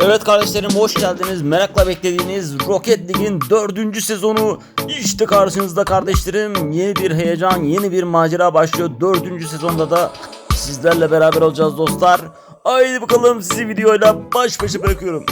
Evet kardeşlerim hoş geldiniz. Merakla beklediğiniz Rocket League'in dördüncü sezonu işte karşınızda kardeşlerim. Yeni bir heyecan, yeni bir macera başlıyor. Dördüncü sezonda da sizlerle beraber olacağız dostlar. Haydi bakalım sizi videoyla baş başa bırakıyorum.